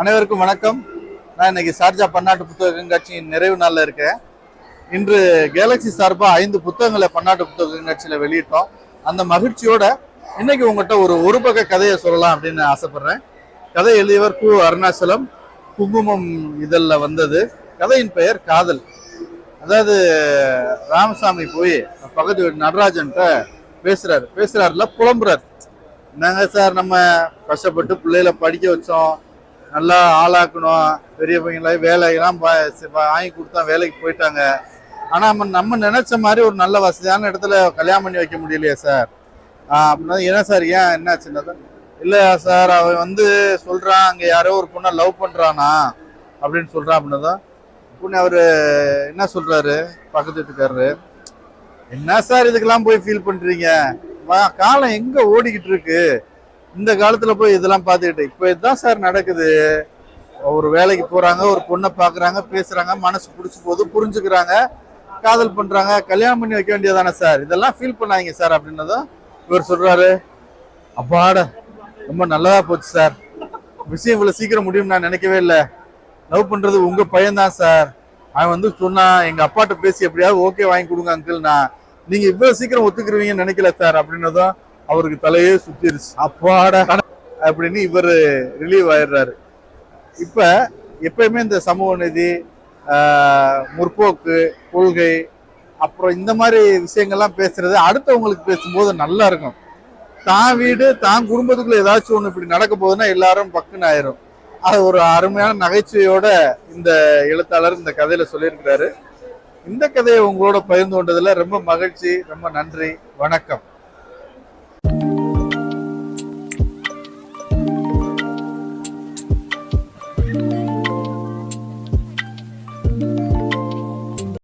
அனைவருக்கும் வணக்கம். நான் இன்னைக்கு சார்ஜா பன்னாட்டு புத்தக கண்காட்சியின் நிறைவு நாளில் இருக்கேன். இன்று கேலக்ஸி சார்பாக ஐந்து புத்தகங்களை பன்னாட்டு புத்தக கண்காட்சியில் வெளியிட்டோம். அந்த மகிழ்ச்சியோட இன்னைக்கு உங்கள்கிட்ட ஒரு ஒரு பக்க கதையை சொல்லலாம் அப்படின்னு ஆசைப்படுறேன். கதை எழுதியவர் கு அருணாச்சலம். குங்குமம் இதழில் வந்தது. கதையின் பெயர் காதல். அதாவது ராமசாமி போய் பக்கத்து வீட்டு நடராஜன்ட்ட பேசுறாரு. பேசுறாருல புலம்புறாரு. என்னங்க சார் நம்ம கஷ்டப்பட்டு பிள்ளைகளை படிக்க வச்சோம். நல்லா ஆளாக்கணும் பெரிய பையங்கள வேலையெல்லாம் பா- வாங்கி கொடுத்தா வேலைக்கு போயிட்டாங்க. ஆனால் நம்ம நம்ம நினைச்ச மாதிரி ஒரு நல்ல வசதியான இடத்துல கல்யாணம் பண்ணி வைக்க முடியலையே சார். அப்படின்னா என்ன சார் ஏன் என்னாச்சுன்னா இல்லை சார் அவன் வந்து சொல்கிறான் அங்கே யாரோ ஒரு பொண்ணை லவ் பண்ணுறானா அப்படின்னு சொல்கிறான் அப்படின்னதான் பொண்ணு அவர் என்ன சொல்கிறாரு பக்கத்து வீட்டுக்காரரு? என்ன சார் இதுக்கெல்லாம் போய் ஃபீல் பண்ணுறீங்க காலம் எங்கே ஓடிக்கிட்டு இருக்கு? இந்த காலத்துல போய் இதெல்லாம் பார்த்துக்கிட்டு இப்போ இதுதான் சார் நடக்குது. ஒரு வேலைக்கு போறாங்க ஒரு பொண்ணை பாக்குறாங்க பேசுறாங்க மனசு பிடிச்சி போது புரிஞ்சுக்கிறாங்க காதல் பண்றாங்க கல்யாணம் பண்ணி வைக்க வேண்டியதானே சார் இதெல்லாம் ஃபீல் பண்ணாங்க சார் அப்படின்னதும் இவர் சொல்றாரு. அப்பாட ரொம்ப நல்லதா போச்சு சார் விஷயம் இவ்வளவு சீக்கிரம் முடியும் நான் நினைக்கவே இல்லை. லவ் பண்றது உங்க பையன்தான் சார் அவன் வந்து சொன்னான் எங்க அப்பாட்ட பேசி எப்படியாவது ஓகே வாங்கி கொடுங்க அங்கிள் நான் நீங்க இவ்வளவு சீக்கிரம் ஒத்துக்குருவீங்கன்னு நினைக்கல சார் அப்படின்னதும் அவருக்கு தலையே சுத்திருச்சு. அப்பாடா. அப்படின்னு இவர் ரிலீவ் ஆயிடுறாரு. இப்ப எப்பயுமே இந்த சமூக நீதி முற்போக்கு கொள்கை அப்புறம் இந்த மாதிரி விஷயங்கள்லாம் பேசுறது அடுத்தவங்களுக்கு பேசும்போது நல்லா இருக்கும். தான் வீடு தான் குடும்பத்துக்குள்ள ஏதாச்சும் ஒண்ணு இப்படி நடக்க போகுதுன்னா எல்லாரும் பக்குன்னு ஆயிரும். அது ஒரு அருமையான நகைச்சுவையோட இந்த எழுத்தாளர் இந்த கதையில சொல்லியிருக்கிறாரு. இந்த கதையை உங்களோட பகிர்ந்து கொண்டதுல ரொம்ப மகிழ்ச்சி ரொம்ப நன்றி வணக்கம்.